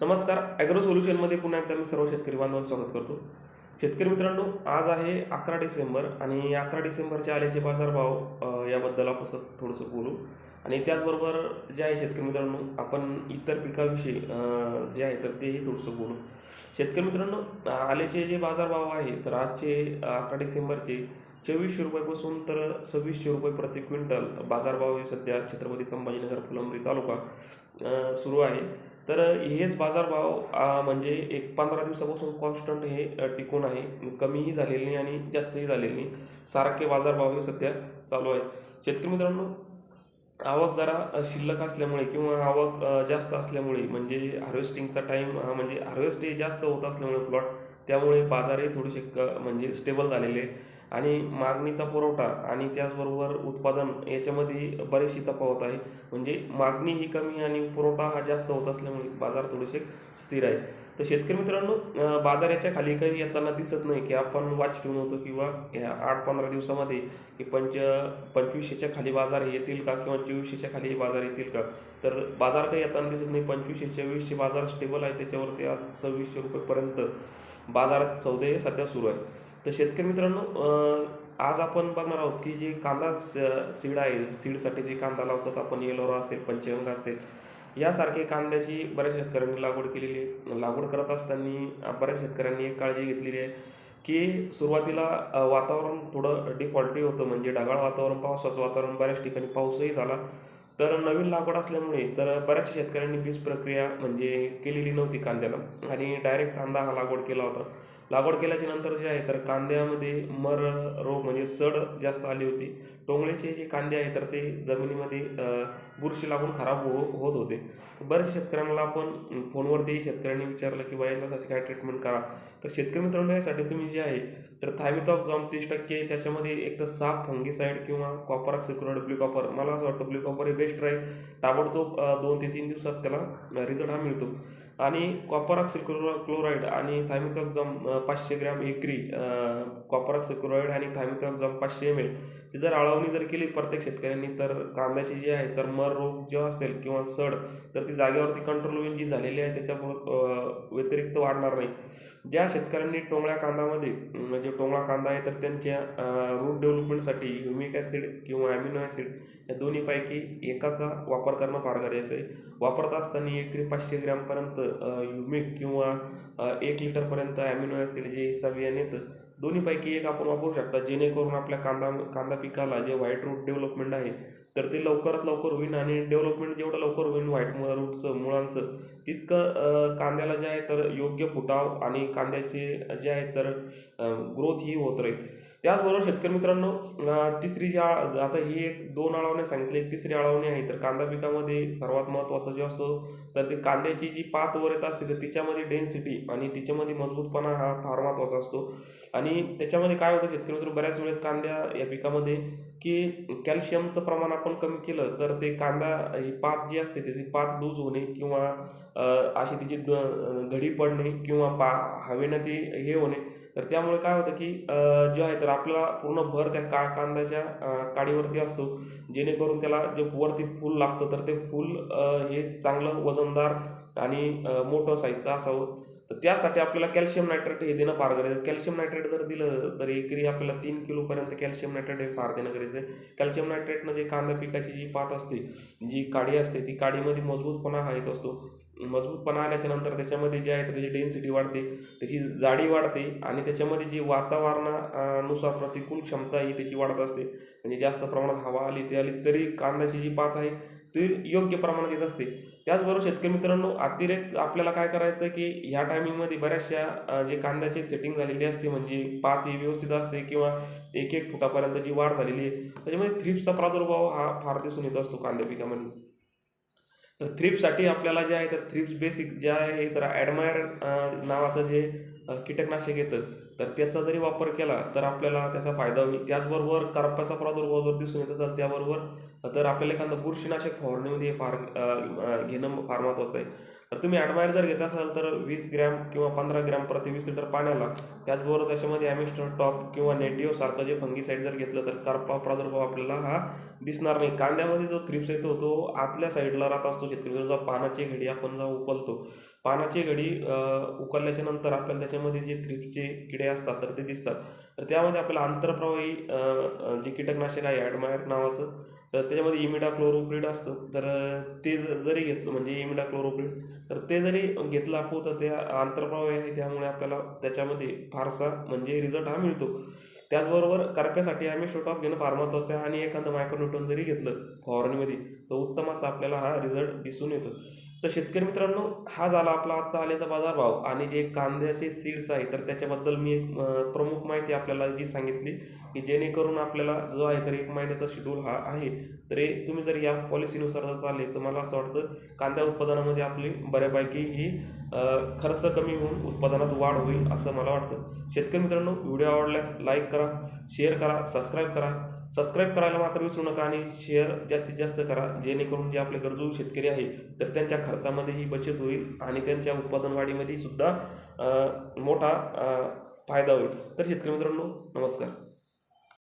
नमस्कार ॲग्रो सोल्युशनमध्ये पुन्हा एकदा मी सर्व शेतकरी बांधवांचं स्वागत करतो. शेतकरी मित्रांनो आज आहे अकरा डिसेंबर आणि अकरा डिसेंबरचे आल्याचे बाजारभाव याबद्दल आपण थोडंसं बोलू. आणि त्याचबरोबर जे आहे शेतकरी मित्रांनो आपण इतर पिकाविषयी जे आहे तर तेही थोडंसं बोलू. शेतकरी मित्रांनो आल्याचे जे बाजारभाव आहे तर आजचे अकरा डिसेंबरचे चोवीसशे रुपयापासून तर सव्वीसशे रुपये प्रति क्विंटल बाजारभाव हे सध्या छत्रपती संभाजीनगर फुलंब्री तालुका सुरू आहे. तर हेच बाजारभाव म्हणजे एक पंधरा दिवसापासून कॉन्स्टंट हे टिकून आहे. कमीही झालेले नाही आणि जास्तही झालेले नाही. सारखे बाजारभाव हे सध्या चालू आहे शेतकरी मित्रांनो आवक जरा शिल्लक असल्यामुळे किंवा आवक जास्त असल्यामुळे म्हणजे हार्वेस्टिंगचा टाईम म्हणजे हार्वेस्ट हे जास्त होत असल्यामुळे प्लॉट त्यामुळे बाजारही थोडेसे क म्हणजे स्टेबल झालेले आहे. आणि मागणीचा पुरवठा आणि त्याचबरोबर उत्पादन याच्यामध्ये बरीचशी तफावत आहे. म्हणजे मागणी ही कमी आणि पुरवठा हा जास्त होत असल्यामुळे बाजार थोडेसे स्थिर आहे. तर शेतकरी मित्रांनो बाजार याच्या खाली काही येताना दिसत नाही की आपण वाच ठेवून होतो किंवा ह्या आठ पंधरा दिवसामध्ये की पंच पंचवीसशेच्या खाली बाजार येतील का किंवा चोवीसशेच्या खाली बाजार येतील का? तर बाजार काही येताना दिसत नाही. पंचवीसशे चोवीसशे बाजार स्टेबल आहे. त्याच्यावरती आज सव्वीसशे रुपयेपर्यंत बाजारात सौदे हे सध्या सुरू आहे. तर शेतकरी मित्रांनो आज आपण बघणार आहोत की जे कांदा सीड आहे सीडसाठी जे कांदा लावतात आपण येलोरा असेल पंचगंगा असेल यासारखे कांद्याची बऱ्याच शेतकऱ्यांनी लागवड केलेली आहे. लागवड करत असताना बऱ्याच शेतकऱ्यांनी एक काळजी घेतलेली आहे की सुरुवातीला वातावरण थोडं डिफॉल्टी होतं. म्हणजे ढगाळ वातावरण पावसाचं वातावरण बऱ्याच ठिकाणी पाऊसही झाला. तर नवीन लागवड असल्यामुळे तर बऱ्याच शेतकऱ्यांनी बीज प्रक्रिया म्हणजे केलेली नव्हती कांद्याला. आणि डायरेक्ट कांदा हा लागवड केला होता. लागवड केल्याच्यानंतर जे आहे तर कांद्यामध्ये मर रोग म्हणजे सड जास्त आली होती. टोंगळीचे जे कांदे आहे तर ते जमिनीमध्ये बुरशी लागून खराब हो होत होते. बऱ्याच शेतकऱ्यांना आपण फोनवरती शेतकऱ्यांनी विचारलं की बाई याच्यासाठी काय ट्रीटमेंट करा? तर शेतकरी मित्रांनो यासाठी तुम्ही जे आहे तर थायमिथॉप जॉम तीस टक्के त्याच्यामध्ये एक तर साफ फंगीसाईड किंवा कॉपर ऑक्सिक्लोराईड ब्ल्यू कॉपर. मला असं वाटतं ब्ल्यू कॉपर हे बेस्ट राहील ताबडतोब दोन ते तीन दिवसात त्याला रिझल्ट हा मिळतो. आणि कॉपर ऑक्सिक्लोरा क्लोराईड आणि थायमिथॉक्झॉम पाचशे ग्रॅम एकरी कॉपर ऑक्सिक्लोराईड आणि थायमिथॉक्झॉम पाचशे एम एल ची जर आळवणी जर केली प्रत्येक शेतकऱ्यांनी तर कांद्याची जी आहे तर मर रोग जेव्हा असेल किंवा सड तर ती जागेवरती कंट्रोल होईल जी झालेली आहे त्याच्या व्यतिरिक्त वाढणार नाही. ज्या शेतकऱ्यांनी टोंगळ्या कांदामध्ये म्हणजे टोंगळा कांदा आहे तर त्यांच्या रूट डेव्हलपमेंटसाठी ह्युमिक ॲसिड किंवा ॲमिनो ॲसिड या दोन्हीपैकी एकाचा वापर करणं फार गरजेचं आहे. वापरत असताना एकरी पाचशे ग्रॅमपर्यंत ह्युमिक किंवा एक लिटरपर्यंत ॲमिनो ॲसिड जे हिसाबियान येतं दोन्हीपैकी एक आपण वापरू शकता. जेणेकरून आपल्या कांदा कांदा पिकाला जे व्हाईट रूट डेव्हलपमेंट आहे तर ते लवकरात लवकर होईल आणि डेव्हलपमेंट जेवढं लवकर होईल व्हाईट रूटचं मुळांचं तितकं कांद्याला जे आहे तर योग्य फुटाव आणि कांद्याचे जे आहे तर ग्रोथ ही होत राहील. त्याचबरोबर शेतकरी मित्रांनो तिसरी जी आता ही एक दोन आळवणे सांगितली तिसरी आळवणी आहे तर कांदा पिकामध्ये सर्वात महत्त्वाचा जे असतो तर ते कांद्याची जी पात वर येत असते तर तिच्यामध्ये डेन्सिटी आणि तिच्यामध्ये मजबूतपणा हा फार महत्त्वाचा असतो. आणि त्याच्यामध्ये काय होतं शेतकरी मित्र बऱ्याच वेळेस कांद्या या पिकामध्ये की कॅल्शियमचं प्रमाण आपण कमी केलं तर ते कांदा ही पात जी असते त्याची पात लूज होणे किंवा अशी तिची द- घडी पडणे किंवा पा हवेनं ती हे होणे. तर त्यामुळे काय होतं की जे आहे तर आपल्याला पूर्ण भर त्या का कांद्याच्या काडीवरती असतो. जेणेकरून त्याला जे वरती फूल लागतं तर ते फूल हे चांगलं वजनदार आणि मोठं साईजचं असावं. तर त्यासाठी आपल्याला कॅल्शियम नायट्रेट हे देणं फार गरजेचं कॅल्शियम नायट्रेट जर दिलं तर एकरी आपल्याला तीन किलोपर्यंत कॅल्शियम नायट्रेट हे फार देणं गरजेचं आहे. कॅल्शियम नायट्रेटनं जे कांदा पिकाची जी पात असते जी काडी असते ती काडीमध्ये मजबूतपणा हा येत असतो. मजबूतपणा आल्याच्यानंतर त्याच्यामध्ये जे आहे त्याची डेन्सिटी वाढते त्याची जाडी वाढते आणि त्याच्यामध्ये जी वातावरणानुसार प्रतिकूल क्षमता ही त्याची वाढत असते. म्हणजे जास्त प्रमाणात हवा आली ती आली तरी कांद्याची जी पात आहे ती योग्य प्रमाणात येत असते. त्याचबरोबर शेतकरी मित्रांनो अतिरेक आपल्याला काय करायचं आहे की ह्या टायमिंगमध्ये बऱ्याचशा जे कांद्याची सेटिंग झालेली असते म्हणजे पात ही व्यवस्थित असते किंवा एक एक फुटापर्यंत जी वाढ झालेली आहे त्याच्यामध्ये थ्रिप्सचा प्रादुर्भाव हा फार दिसून येत असतो कांद्या पिकामध्ये. तर थ्रिप्ससाठी आपल्याला जे आहे तर थ्रिप्स बेसिक जे आहे तर ॲडमायर नावाचं जे कीटकनाशक येतं तर त्याचा जरी वापर केला तर आपल्याला त्याचा फायदा होईल. त्याचबरोबर करपाचा प्रादुर्भाव जर दिसून येतो तर त्याबरोबर तर आपल्याला एखादं बुरशीनाशक फवारणीमध्ये फार घेणं फार महत्त्वाचं आहे. तर तुम्ही ॲडमायर जर घेत असाल तर वीस ग्रॅम किंवा पंधरा ग्रॅम प्रति वीस लिटर पाण्याला त्याचबरोबर त्याच्यामध्ये ॲमिस्टर टॉप किंवा नेटिओ सारखं जे फंगीसाईड जर घेतलं तर करपा प्रादुर्भाव आपल्याला हा दिसणार नाही. कांद्यामध्ये जो थ्रिप्स येतो तो आतल्या साईडला राहत असतो शेतकरी जो पानाची घडी आपण जेव्हा उकलतो पानाची घडी उकलल्याच्या नंतर आपल्याला त्याच्यामध्ये जे थ्रिप्सचे किडे असतात तर ते दिसतात. तर त्यामध्ये आपल्याला आंतरप्रवाही जे कीटकनाशक आहे ॲडमायर नावाचं तर त्याच्यामध्ये इमिडा क्लोरोप्रिड असतं. तर ते जरी घेतलं म्हणजे इमिडा क्लोरोप्रिड तर ते जरी घेतलं आपण तर ते आंतरप्रवाही आहे त्यामुळे आपल्याला त्याच्यामध्ये फारसा म्हणजे रिझल्ट हा मिळतो. त्याचबरोबर करप्यासाठी आम्ही शोटॉप घेणं फार महत्त्वाचं आहे. आणि एखादं मायक्रोन्यूटन जरी घेतलं फवारणीमध्ये तर उत्तम असा आपल्याला हा रिझल्ट दिसून येतो. तर शेतकरी मित्रांनो हा झाला आपला आजचा आल्याचा बाजारभाव आणि जे कांद्याचे सीड्स आहे तर त्याच्याबद्दल मी एक प्रमुख माहिती आपल्याला जी सांगितली की जेणेकरून आपल्याला जो आहे तर एक महिन्याचा शेड्यूल हा आहे. तर तुम्ही जर या पॉलिसीनुसार जर चालले तर मला असं वाटतं कांद्या उत्पादनामध्ये आपली बऱ्यापैकी ही खर्च कमी होऊन उत्पादनात वाढ होईल असं मला वाटतं. शेतकरी मित्रांनो व्हिडिओ आवडल्यास लाईक करा शेअर करा सबस्क्राईब करा. सबस्क्राईब करायला मात्र विसरू नका आणि शेअर जास्तीत जास्त करा. जेणेकरून जे आपले गरजू शेतकरी आहे तर त्यांच्या खर्चामध्येही बचत होईल आणि त्यांच्या उत्पादन वाढीमध्ये सुद्धा मोठा फायदा होईल. तर शेतकरी मित्रांनो नमस्कार.